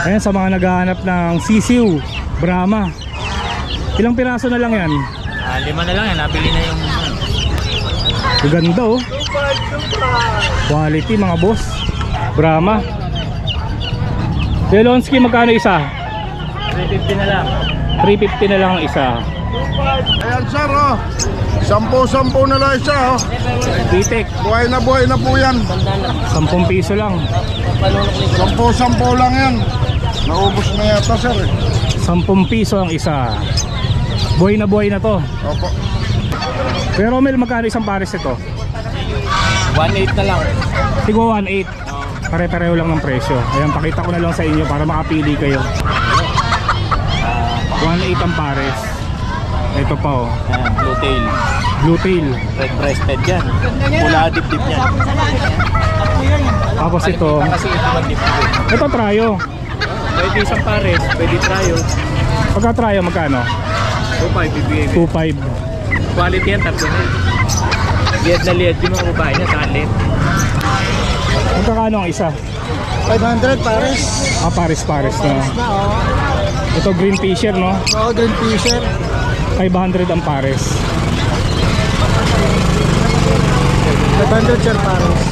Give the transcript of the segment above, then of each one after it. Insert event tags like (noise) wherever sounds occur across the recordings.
Ayan sa mga naghahanap ng sisiw, Brahma. Ilang piraso na lang yan? Ah, lima na lang yan, nabili na yung ano. Ganda oh. Quality mga boss. Brahma. Delonsky magkano isa? 350 na lang. 350 na lang ang isa. Ayan sir oh. Sampo-sampo na lang isa oh. Bitek, Buhay na buhay na po yan. 10 piso lang. Sampo-sampo lang yan. Naubos na yata sir eh. 10 piso ang isa. Buhay na buhay na to. Opo. Pero Mel, magkano isang pares ito? 1.8 na lang. Sigo 1.8. Pare-pareho lang ng presyo. Ayan, pakita ko na lang sa inyo para makapili kayo. 1.8 ang pares. Ito pa oh. Yan, blue tail. Blue tail. Red breasted yan. Pula dip-dip yan. Tapos ito. Kasi ito mag-dip-dip. Ito tryo. Pwede isang pares, pwede tryo. Pagka tryo, magkano? 2.5 bibigay mo. 2.5. Quality yan, tatlo na yan. Liad na liad yung mga babae niya sa alit. Magkakano ang isa? 500 pares. Ah, pares-pares na. Na oh. Ito green fisher, no? Oo, green fisher. 500 ang pares. 500 sir pares.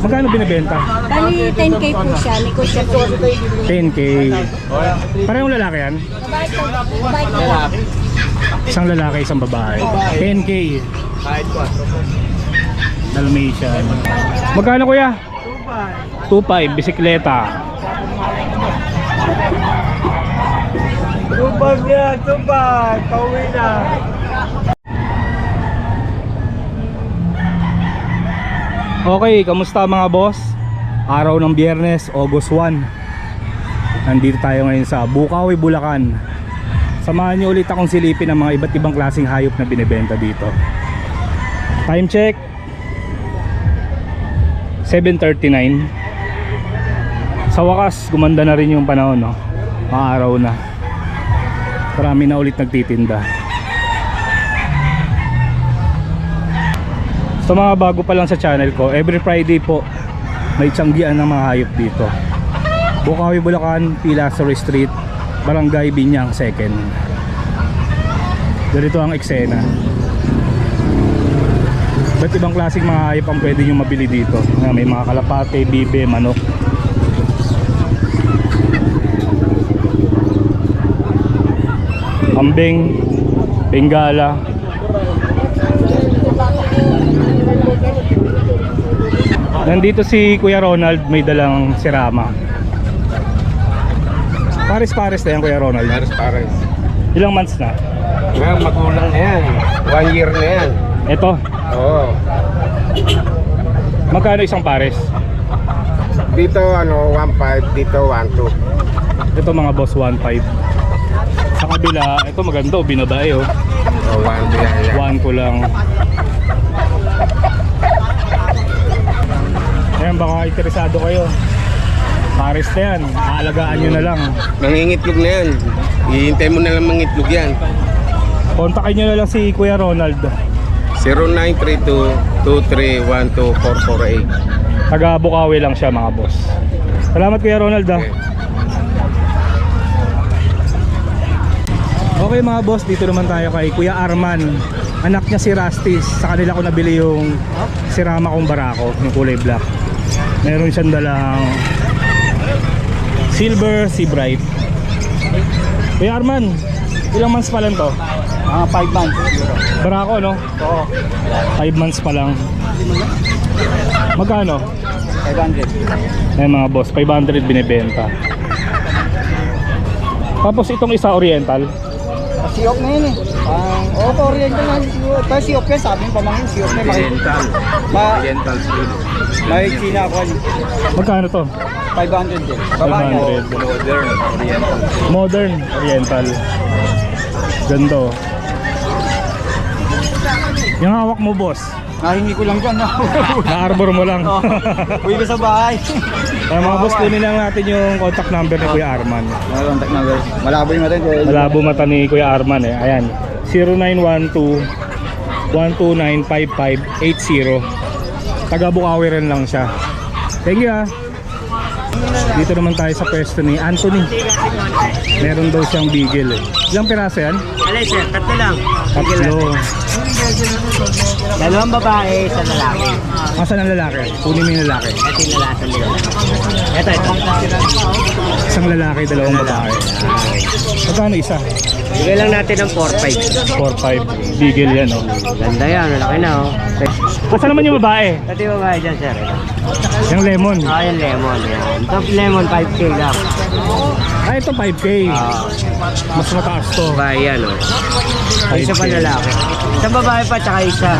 Magkano binibenta? Bali, 10k po siya. Negotiable. 10k. Parehong lalaki yan? Babae po. Isang lalaki, isang babae. 10k. Kahit ko. Dalmatian. Magkano kuya? 2.5. bisikleta. Tubag yan, tubag. Pauwi na. Okay, kamusta mga boss? Araw ng biyernes, August 1 Nandito tayo ngayon sa Bukawi, Bulacan. Samahan niyo ulit akong silipin ang mga iba't ibang klaseng hayop na binibenta dito. Time check. 7.39 Sa wakas, gumanda na rin yung panahon no? Maaraw na. Marami na ulit nagtitinda Sa mga bago pa lang sa channel ko, every Friday po may tiyanggian ng mga hayop dito. Bukawi, Bulacan, Pilasari Street, Barangay Binyang 2nd. Ganito ang eksena. Ba't ibang klaseng mga hayop ang pwede nyo mabili dito? May mga kalapate, bibe, manok. Ambing, Bengala, Nandito si Kuya Ronald may dalang sirama. Pares-pares na yan Kuya Ronald. Pares pares. Ilang months na? Ngayon magulang na yan. One year na yan. Ito, Oo. magkano isang pares? Dito ano 1.5, dito 1.2. Ito mga boss 1.5. Sa kabila, ito maganda oh, binabae oh. Oh, 1 yan. yan. 1 ko lang. Ayan, baka interesado kayo. Pares na yan. Aalagaan nyo na lang. Nangingitlog na yan. Hihintay mo na lang mangitlog yan. Kontakin nyo na lang si Kuya Ronald. 0932-2312-448. Taga Bukawi lang siya mga boss. Salamat Kuya Ronald ah. Okay. Okay mga boss, dito naman tayo kay Kuya Arman. Anak niya si Rastis. Sa kanila ko nabili yung sirama kong barako, yung kulay black. Meron siyang dalang silver sea bright. Kuya Arman, ilang months pa lang to? Mga 5 months. Barako no? Oo. 5 months pa lang. Magkano? 500. Ayan mga boss, 500 binibenta. Tapos itong isa oriental. Siyok na yun eh. Pang, oh, oriental na. Pero siyok yan, sabi ng pamangkin, siyok na. Oriental. Ma, Oriental Street. may China ako. Magkano to? 500 din. Babae yan. 500. Modern Oriental. Modern Oriental. Ganda oh. Yung hawak mo boss, Nahingi ko lang dyan. na-arbor mo lang. (laughs) Uwi ko sa bahay. (laughs) Kaya mga boss, kunin lang natin yung contact number ni Kuya Arman. May contact number. Malabo yung mata. eh. Malabo mata ni Kuya Arman eh. Ayan. 0912 1295580. Taga Bukawi rin lang siya. Thank you ah. Dito naman tayo sa pwesto ni Anthony. Meron daw siyang beagle eh. Ilang piraso yan? Alay sir, tatlo lang. Tatlo. Dalawang babae, sa lalaki. Asan ang lalaki? Kunin mo yung lalaki. Ito yung lalaki nila. Ito, ito. Isang lalaki, dalawang babae. Magkano isa? Bigay lang natin ng 4-5. 4-5. Beagle yan oh. Ganda yan, malaki na oh. Asan naman yung babae? Ito yung babae dyan sir. Yung lemon. Ah, yung lemon. Yan. Top lemon, 5K lang. Ah, ito 5K. Ah, Mas mataas to. babae yan oh. Ay, isa pa 5K. lalaki. Isang babae pa, tsaka isa.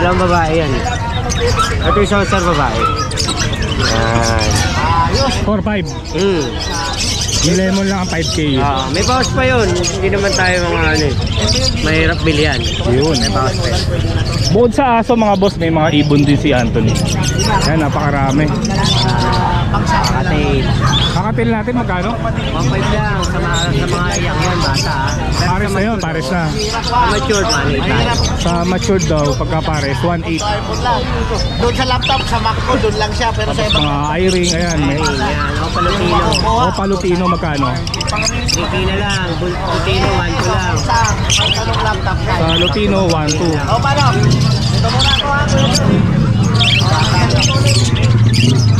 Dalawang babae yan. Ito isang sir babae. Yan. 4-5. Hmm. Yung lemon lang ang 5K. Ah, may bawas pa yun. Hindi naman tayo mga ano eh. Mahirap bilyan. Yun. May bawas pa yun. Bukod sa aso mga boss, may mga ibon din si Anthony. Ayan, napakarami. Kakatil natin magkano? 1.5 lang sa mga, sa mga iyak yan, bata. Pero Pares sa na yun, pares na. Sa matured, lang. Sa matured daw, pagka pares, 1.8. Doon sa laptop, sa Mac ko, doon lang siya. Pero sa Tapos mga eye-ring, ayan. May Ayun, yan. O, palutino. o palutino magkano? 3K na lang. Bul- Palutino, 1 ko lang. sa anong laptop. Sa lutino, 1.2. O, paano? Dito muna ako ha.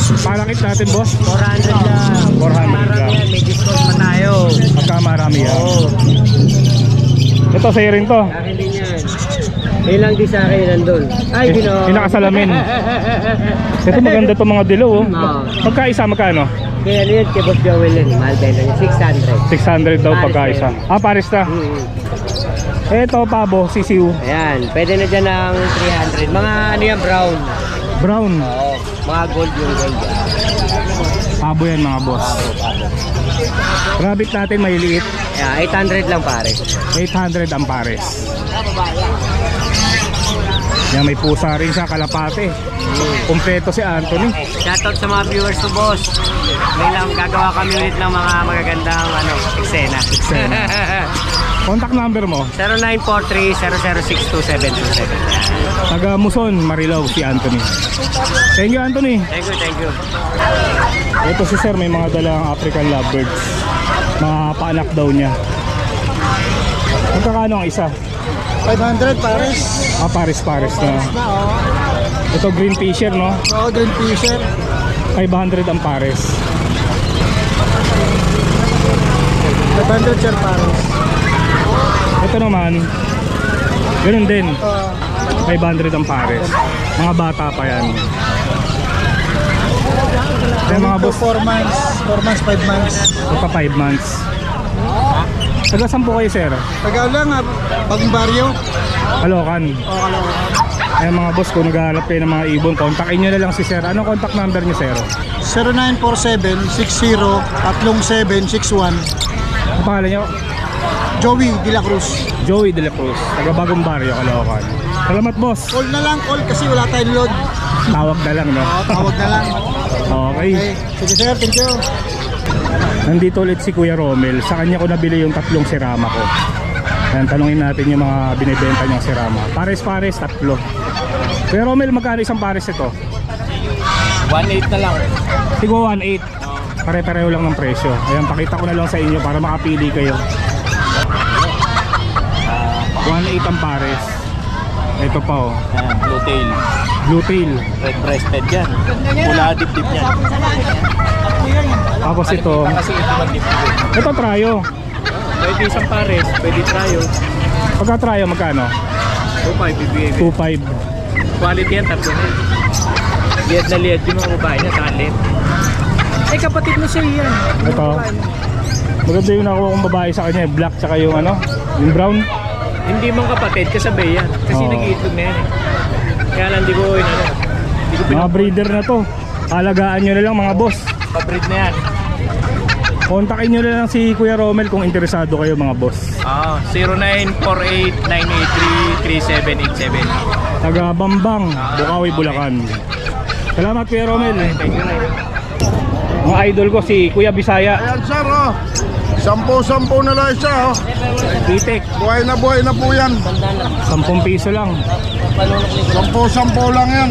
Parakit natin boss, 400 lang. 400 Parang lang. yan, may discount pa tayo. Pagka marami yan. Oo. Ito, sa'yo rin to. Akin din yan. Yun lang din sa akin, nandun. Ay, Eh, gino. yung nakasalamin. Ito maganda to mga dilaw oh. Oo. Magkaisa magkano? Kaya ano yun, kay Boss Joel yun. Mahal din lang. 600. 600 daw Pares na Ah, pares na. Mm. Ito, pabo, sisiw. Ayan, pwede na dyan ng 300. Mga ano yan, brown. Brown. Oo. Mga gold yung gold. Pabo yan mga boss. Rabbit natin maliliit. Yeah, 800 lang pare. 800 ang pares. Yan, may pusa rin siya, kalapate. Kompleto si Anthony. Shoutout sa mga viewers ko, boss. May lang gagawa kami ulit ng mga magagandang ano, eksena. Eksena. (laughs) Contact number mo. 0943-0062727. Taga Muson, Marilao, si Anthony. Thank you, Anthony. Thank you, thank you. Ito si Sir, may mga dalang African lovebirds. Mga paanak daw niya. Magkakano ang isa? 500 pares. Ah, pares-pares na. Na, oh. Ito green fisher, no? Oo, green fisher. 500 ang pares. 500 sir pares. Ito naman, ganun din. Uh, 500 ang pares. Mga bata pa yan. Yung mga boss, 4 months, 4 months, 5 months. ito 5 months. Taga saan po kayo, sir? Tagal lang ha, bagong baryo. Kalokan. O, kalawa. Ay mga boss, kung naghahanap kayo ng mga ibon, kontakin nyo na lang si sir. Anong contact number niyo, sir? 0947-60-3761. Ang pangalan niyo? Joey De La Cruz. Joey De La Cruz. Taga Bagong Barrio, Kalokan. Salamat, boss. Call na lang, call kasi wala tayong load. Tawag na lang, no? O, tawag na lang. Okay. Okay, sige sir, thank you. Nandito ulit si Kuya Romel. Sa kanya ko nabili yung tatlong sirama ko. Ayan, tanungin natin yung mga binibenta niyang sirama. Pares-pares, tatlo. Kuya Romel, magkano isang pares ito? 1.8 na lang. Sigo 1.8. Pare-pareho lang ng presyo. Ayan, pakita ko na lang sa inyo para makapili kayo. 1.8 ang pares. Ito pa oh. Blue tail. Blue tail. Red breasted yan. Pula dip-dip yan. Tapos ito. Kasi ito mag-dip-dip. Ito tryo. Pwede isang pares, pwede tayo. Pagka tryo, magkano? 2.5 bibigay ko. 2.5. Quality yan, tatlo na yun. Liad na liad yung mga babae niya, talit. Eh, kapatid mo siya yan. Ito. Maganda yung nakuha kong babae sa kanya. eh. Black tsaka yung ano, yung brown. Hindi man kapatid, kasabay yan. Kasi Oo. nag-iitlog na yan eh. Kaya lang, di ko, yun, ano, di ko Mga breeder na to. Alagaan nyo na lang mga boss. pabreed na yan. Kontakin nyo na lang si Kuya Romel kung interesado kayo mga boss. Ah, 0948-983-3787. Taga Bambang, Bukawi, Bulacan. Salamat Kuya Romel. Thank you, Ray. Mga idol ko si Kuya Bisaya. Ayan sir, oh. Sampo-sampo na lang isa, oh. Titik, Buhay na buhay na po yan. 10 piso lang. Sampo-sampo lang yan.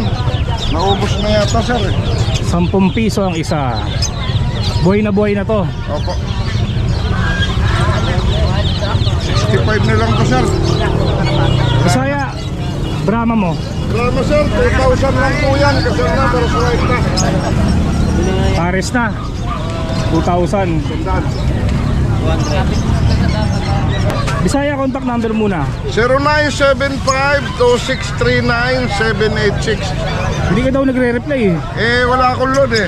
Naubos na yata sir, eh. 10 piso ang isa. Buhay na buhay na to. Opo. 65 na lang to sir. Bisaya, Brahma mo. Drama sir, 2,000 lang po yan. Kasi na, pero swipe na. Pares na. 2,000. Tandaan. Bisaya contact number muna. 0975-2639-786. Hindi ka daw nagre-reply eh. Eh, wala akong load eh.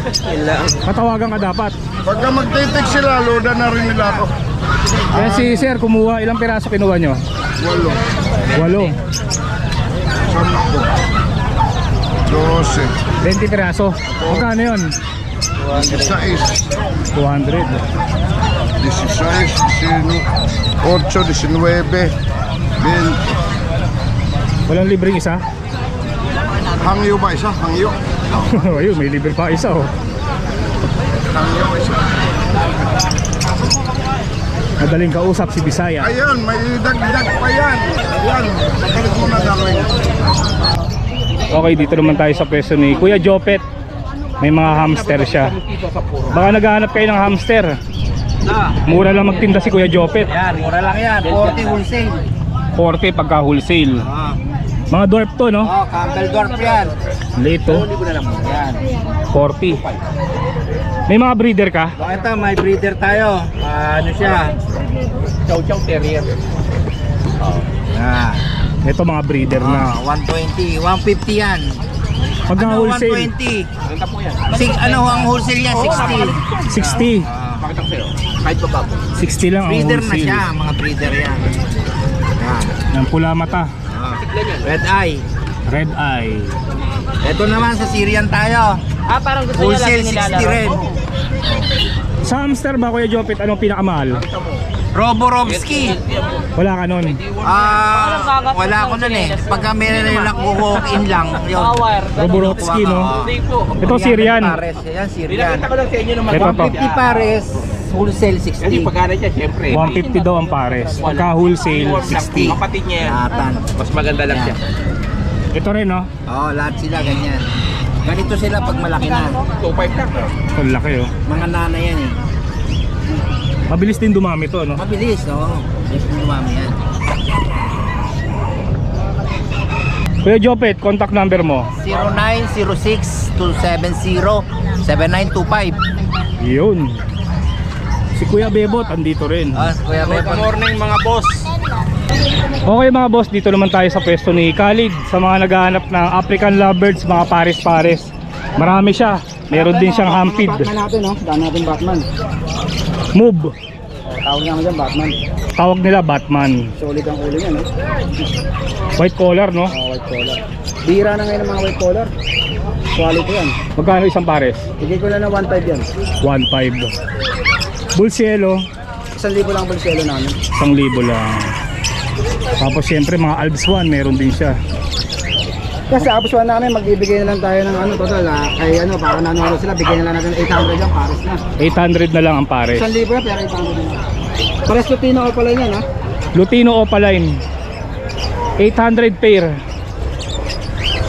Patawagan ka dapat. Pagka magtitik sila, loadan na rin nila ako. Kaya si sir kumuha, ilang piraso kinuha nyo? Walo. Walo. Sampo. Dose. 20 piraso. Magkano yun? 16. 200. 16. 8. 19. 20. Walang libreng isa? Hangyo ba isa? Hangyo. (laughs) Ayun, may libre pa isa oh. Hangyo isa. Madaling kausap si Bisaya. Ayan, may dagdag pa yan. Ayan, pagkalit mo na. Okay, dito naman tayo sa pwesto ni Kuya Jopet. May mga hamster siya. Baka naghahanap kayo ng hamster. Mura lang magtinda si Kuya Jopet. Yan, mura lang yan. 40 wholesale. 40 pagka wholesale. Ah. Mga dwarf to, no? Oh, Campbell Dwarf yan. Late to. Yan. 40. May mga breeder ka? So, ito, may breeder tayo. Ah, ano siya? Chow Chow Terrier. Yan. Ito mga breeder na. Ah, 120, 150 yan. Pagka Ano, wholesale, 120. Ang tapo yan. Six, ano ang wholesale niya? 60. 60. Ah, Pakita ko sa'yo. Kahit pa ba? 60 lang ang breeder na siya, mga breeder yan. Yan. Ang pula mata. Ah, red eye. Red eye. Ito naman sa Syrian tayo. Ah, parang gusto niya Wholesale lagi 60 nilalaro. rin. Sa hamster ba Kuya Jopet, anong pinakamahal? Roborovsky. Wala ka nun. Ah, wala ko nun eh. Pagka meron nila walk in lang, (laughs) yun. Power. Roborovsky, no? Ito Syrian. Pares, yan Syrian. Pinakita ko lang sa inyo naman. Ito to. 150 pares, wholesale Kasi 60. pagkana niya, syempre. 150 daw ang pares. Pagka wholesale, 60. Kapatid niya yan. Latan. Mas maganda lang siya. Ito rin, no? Oo, lahat sila ganyan. Ganito sila pag malaki na. 2.5 lang. Ang laki, oh. Mga nanay yan eh. Mabilis din dumami to, no? Mabilis, oo. Mabilis na dumami yan. Kuya Jopet, contact number mo. 0906-270-7925. Yun. Si Kuya Bebot, andito rin. Ah, Kuya Good Bebon. morning mga boss. Okay mga boss, dito naman tayo sa pwesto ni Khalid sa mga naghahanap ng African lovebirds, mga pares-pares. Marami siya. Meron din siyang hampid. Batman natin, no? Daan natin Batman. Move. Oh, tawag naman dyan, Batman. Tawag nila Batman. Solid ang ulo niya, no? White collar, no? Oh, white collar. Bira na ngayon ng mga white collar. Quality yan. Magkano isang pares? Bigay ko na ng 1.5 yan. 1.5. Bulsielo, Isang libo lang bulselo namin. 1,000 lang. Tapos syempre mga Alps 1, meron din siya. Kasi sa Apos namin, magbibigay na lang tayo ng ano, total, ah, ay ano, para nanuhalo sila, bigay na lang natin 800 yan, pares na. 800 na lang ang pares. Isang libo yan, pero 800 din. Pares Lutino ko pala yan, ha? Lutino Opaline. 800 pair.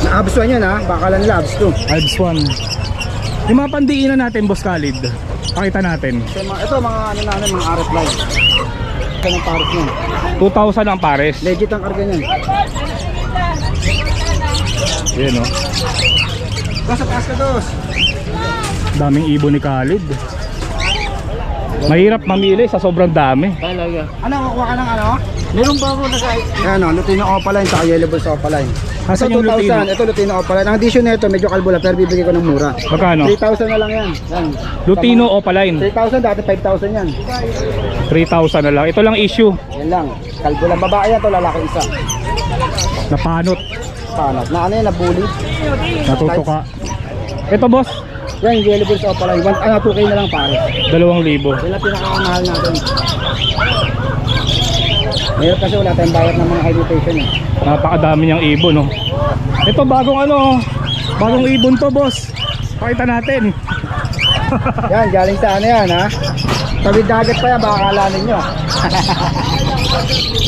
Na Abs 1 yan, ha? Baka lang nila, Abs 2. Alps 1. Yung mga pandiinan natin, Boss Khalid. Pakita natin. So, mga, ito, mga ano namin, mga RF line. Ito ng pares yan. 2,000 ang pares. Legit ang karga niyan. Yan o. Basta taas ka dos. Daming ibon ni Khalid. Mahirap mamili sa sobrang dami. Talaga. Ano, kukuha ka ng ano? Meron ba ako nag Ayan o, Lutino Opaline, saka Yellow Bulls Opaline. Asan Ito yung Lutino? 2,000, ito Lutino Opaline. Ang addition nito, medyo kalbo lang, pero bibigay ko ng mura. Magkano? 3,000 na lang yan. Yan. Lutino Opaline. 3,000, dati 5,000 yan. 3,000 na lang. Ito lang issue. Yan lang. Kalbo lang. Babae yan to, lalaki isa. Napanot. Paano? Na ano yan, nabully. Natutuka. Ito boss, Yan, yung Yellow Bulls Opaline. One, ano, 2K na lang pare. 2,000. Yan ang pinakamahal natin. Mayroon kasi wala tayong bayad ng mga high mutation eh. Napakadami niyang ibon, no? Ito bagong ano, bagong ibon to, boss. Pakita natin. (laughs) Yan, galing sa ano yan ha. Tawid dagat pa yan, baka akala ninyo.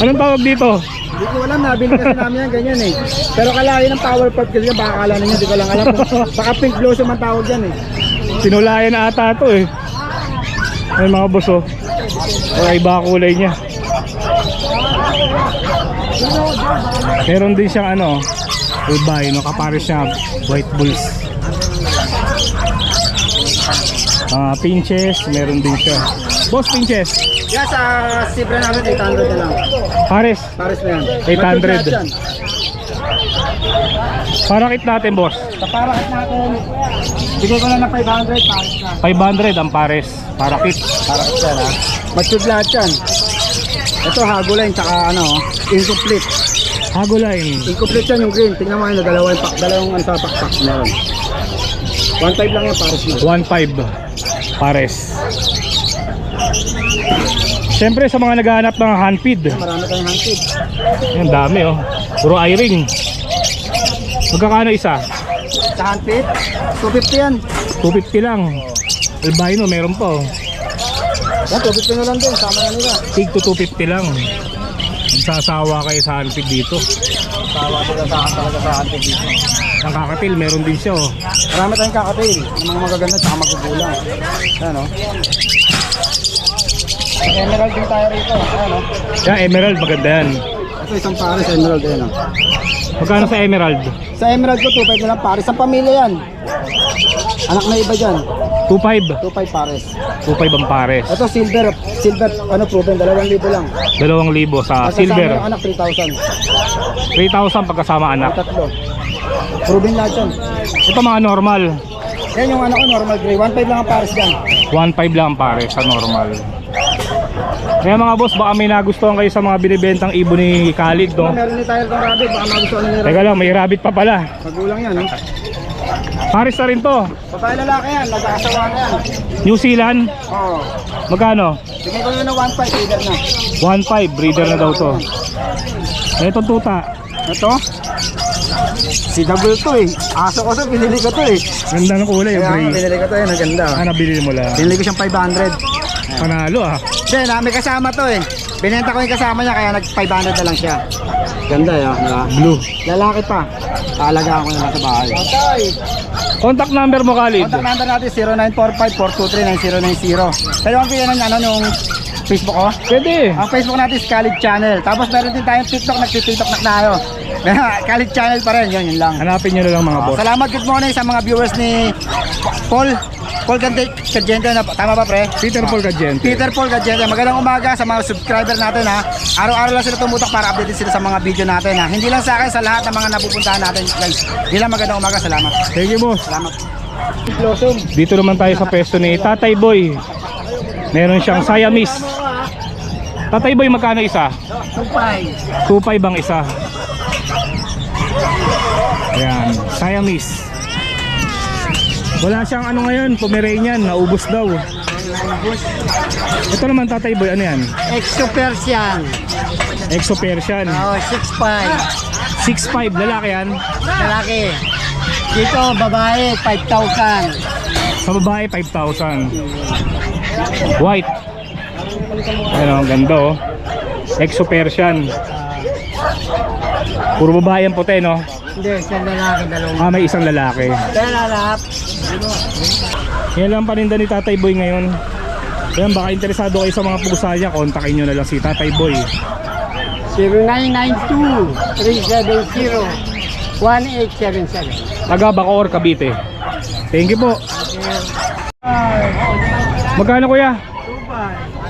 Anong tawag dito? Hindi ko alam, nabili kasi namin yan, ganyan eh. Pero kalaki ng power pop kasi yan, baka akala ninyo, di ko lang alam. (laughs) Baka pink blossom ang tawag yan eh. Sinulayan na ata to eh. Ay mga boss oh. Ay iba kulay niya. Meron din siyang ano, albino, kapares niya white bulls. Ah, pinches, meron din siya. Boss pinches, Yan sa Sibra namin, 800 na lang. pares. Pares na yan. 800. Matured lahat yan. Parakit natin boss. Sa parakit natin, bigay ko lang ng 500, pares na. 500 ang pares. Parakit. Parakit yan ha. Matured lahat yan. Ito haguline, tsaka ano, incomplete. Hagoline. Incomplete yan yung green. Tingnan mo yun, dalawang pack, dalawang ano sa pakpak meron. 1.5 lang yan, pares na. 1.5 pares. Siyempre sa mga naghahanap ng handfeed. Marami tayong hunted. Yan dami oh. Puro eye-ring. Magkakano isa? Sa hunted, 250 yan. 250 lang. Albino meron pa oh. Yan, 250 na lang din, sama na nila. Tig to 250 lang. Magsasawa kayo sa handfeed dito. Tawa sila sa akin talaga sa hunted dito. Ang kakatil meron din siya oh. Marami tayong kakatail. Yung mga magaganda, tsaka magugulang. Yan o. Emerald din tayo rito. Yan o. Yan emerald maganda yan. Ito isang pares emerald yan o. Magkano sa emerald? Sa emerald ko, 2.5 na lang pares. Ang pamilya yan. Anak na iba dyan. 2.5. 2.5 pares. 2.5 ang pares. Ito silver. Silver, ano, proven. 2,000 lang. 2,000 sa Pagkasama silver. yung anak, 3,000. 3,000 pagkasama Ang anak. tatlo. Proven lahat yan. Ito mga normal. Yan yung anak ko, normal gray. 1.5 lang ang pares dyan. 1.5 lang ang pare sa normal. Kaya mga boss, baka may nagustuhan kayo sa mga binibentang ibon ni Khalid, no? Meron ni tayo kang rabbit. Baka magustuhan nila. Teka lang, may rabbit pa pala. Magulang yan, no? Paris na rin to. Babae lalaki yan. Nag-aasawa na yan. New Zealand, Oo. magkano? Bigay ko yun ng 1.5 leader na. 1.5, breeder na daw to. Ito tuta. Ito? Si Double to eh. Aso ko sa binili ko to eh. Ganda ng kulay, yung Kaya gray. binili ko to eh. Naganda. Ah, nabili mo lang. Binili ko siyang 500. Panalo ah. Hindi, na, may kasama to eh. Binenta ko yung kasama niya kaya nag 500 na lang siya. Ganda yun. Diba? Blue. Lalaki pa. Taalagaan ko na lang sa bahay. Okay. Contact number mo, Khalid. Contact number natin 0945-423-9090. Pero ang yan ng ano, nung Facebook ko. Pwede. Ang Facebook natin is Khalid Channel. Tapos meron din tayong TikTok, nagtitiktok na tayo. (laughs) Khalid Channel pa rin, yun, yun lang. Hanapin nyo na lang mga boss. Salamat, good morning sa mga viewers ni Paul. Paul Gadiente, na, tama ba pre? Peter Paul Gadiente. Peter Paul Gadiente. Magandang umaga sa mga subscriber natin ha. Araw-araw lang sila tumutok para update sila sa mga video natin ha. Hindi lang sa akin, sa lahat ng mga napupuntahan natin guys. Hindi lang magandang umaga, salamat. Thank you, boss. Salamat. Blossom. Dito naman tayo sa pwesto ni Tatay Boy. Meron siyang Siamese. Tatay Boy, magkano isa? Supay. 2.5 ang isa. Ayan, Siamese. Wala siyang ano ngayon, Pomeranian, naubos daw. Ito naman Tatay Boy, ano yan? Exo Persian. Exo Persian. Oh, 6'5". 6.5, lalaki yan. Lalaki. Dito, babae, 5,000. Sa babae, 5,000. White. Ano, ang ganda oh. Exo Persian. Puro babae ang puti, no? Hindi, isang lalaki, dalawang. Ah, may isang lalaki. Kaya lalap. Yan lang paninda ni Tatay Boy ngayon. Yan, baka interesado kayo sa mga pusa niya, kontakin nyo na lang si Tatay Boy. 0992-370-1877. Taga Bacoor, Cavite. Thank you po. Magkano kuya?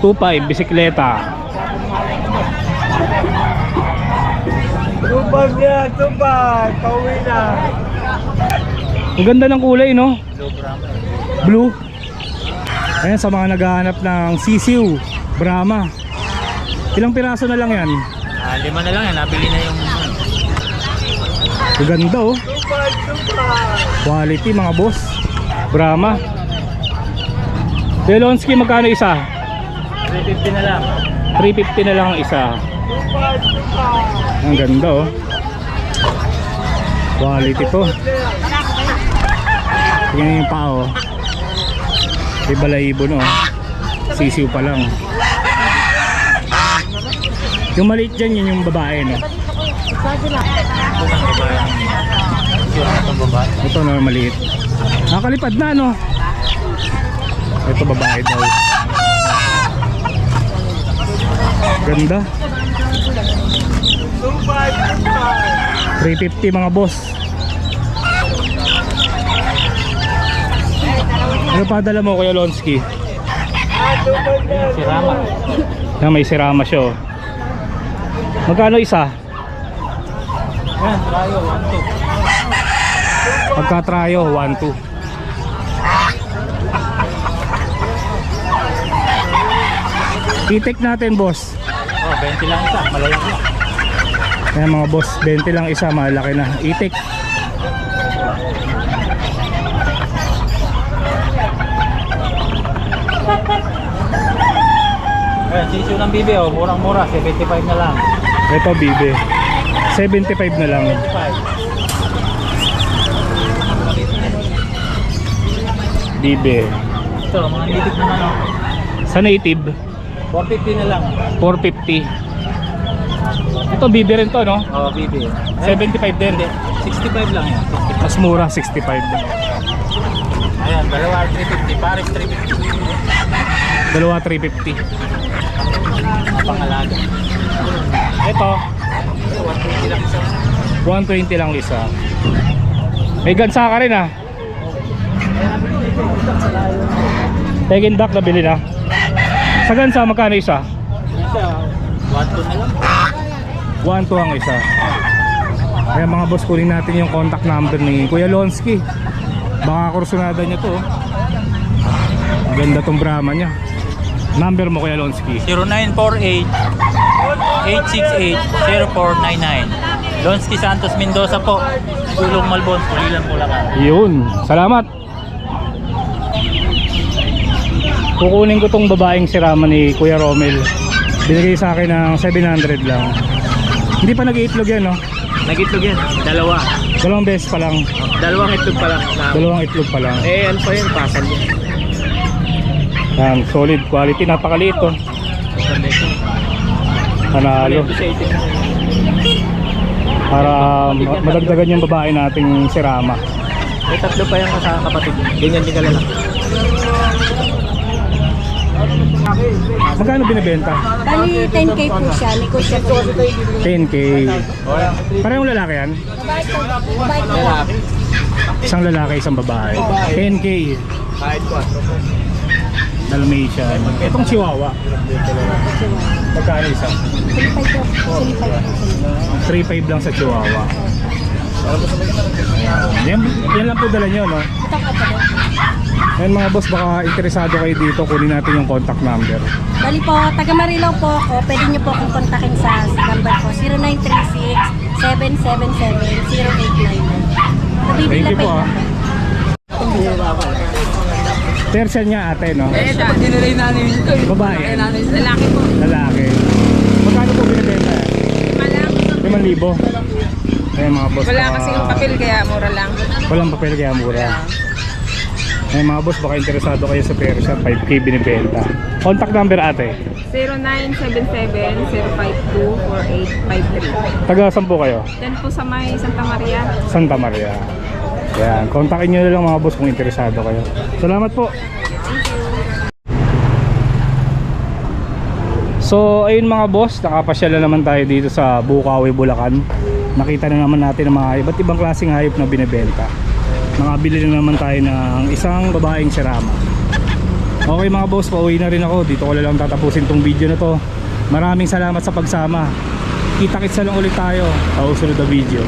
2.5, bisikleta. Tubag yan, tubag. Pauwi na. Ang ganda ng kulay, no? Blue. Ayan, sa mga naghahanap ng sisiw, Brahma. Ilang piraso na lang yan? Ah, lima na lang yan, nabili na yung Ang ganda, oh. Quality, mga boss. Brahma. Delonsky, magkano isa? 350 na lang. 350 na lang ang isa. Ang ganda, oh. Quality to. Tingnan yung paa, oh. May balayibo, no? Sisiw pa lang. Yung maliit dyan, yun yung babae, no? Ito na maliit. Nakalipad na no. Ito babae daw. Ganda. 350 mga boss. Ano pa dala mo Kuya Lonsky? Sirama. Na may sirama siya oh. Magkano isa? Yan, trayo, 1, 2. Pagka trayo, 1, 2. Itik natin boss. Oh, 20 lang isa, malalaki. Ayan mga boss, 20 lang isa, malaki na. Itik. Ayan, sisiyo ng bibi oh, murang-mura, 75 na lang. Ito bibe. 75 na lang. 5. Bibe. Ito, mga native naman. Sa native, 450 na lang. 450. Ito bibe rin to, no? Oh, bibi. 75 din. 65 lang yan. 65. Mas mura, 65. Ayan, dalawa 350, pares 350. Dalawa 350. Pangalaga. Ito, Ito, 120 lang isa. 120 lang isa. May gansa ka rin ah. Tekin duck na bili na. Sa gansa magkano isa? Isa, 1 na lang. 1 to ang isa. Kaya mga boss, kunin natin yung contact number ni Kuya Lonsky. Baka kursunada niya to. oh. Ganda tong Brahma niya. Number mo Kuya Lonsky. 0948 868 0499 Lonsky Santos Mendoza po Gulong Malbon Pulilan Bulacan Yun. Salamat. Kukunin ko tong babaeng sirama ni Kuya Romel. Binigay sa akin ng 700 lang. Hindi pa nag-iitlog yan, no? Nagitlog yan Dalawa Dalawang beses pa lang. Dalawang itlog pa lang Dalawang itlog pa lang. Eh ano pa yun Pasal yun Yan, solid quality. Napakaliit, oh. Panalo. Para ma- madagdagan yung babae nating sirama. May tatlo pa yung kasama kapatid Ganyan din kalalaki Magkano binibenta? Bali, 10K po siya, negotiable. 10k. Parehong lalaki yan? Babae po, babae po. Lalaki Isang lalaki, isang babae. 10k. Kahit 4 Dalmatian. Itong Chihuahua. Magkano isa? Silipay po, silipay po. 3.5 lang sa Chihuahua. Yan, yan lang po dala nyo, no? Ito ka po. Yan mga boss, baka interesado kayo dito, kunin natin yung contact number. Bali po, taga Marilao po ako. Pwede niyo po akong kontakin sa number ko. 0936-777-0899. Thank you po, ah. Persian niya ate, no? Eh, dinalay namin ito. eh. Babae. Lalaki po. Lalaki. Magkano po binibenta? Malang. 5,000. Ayan mga boss. Wala baka- kasi yung papel, kaya mura lang. Walang papel kaya mura. Ayan mga boss, baka interesado kayo sa Persian, 5K binibenta. Contact number ate. 0977-052-4853. Taga saan po kayo? Yan po sa may Santa Maria. Santa Maria. Yan, kontakin nyo na lang mga boss kung interesado kayo. Salamat po. So, ayun mga boss, nakapasyal na naman tayo dito sa Bukawi, Bulacan. Nakita na naman natin ang mga iba't ibang klaseng hayop na binebenta. Nakabili na naman tayo ng isang babaeng sirama. Okay mga boss, pauwi na rin ako. Dito ko lang tatapusin tong video na to. Maraming salamat sa pagsama. Kita-kits na lang ulit tayo sa usunod na video.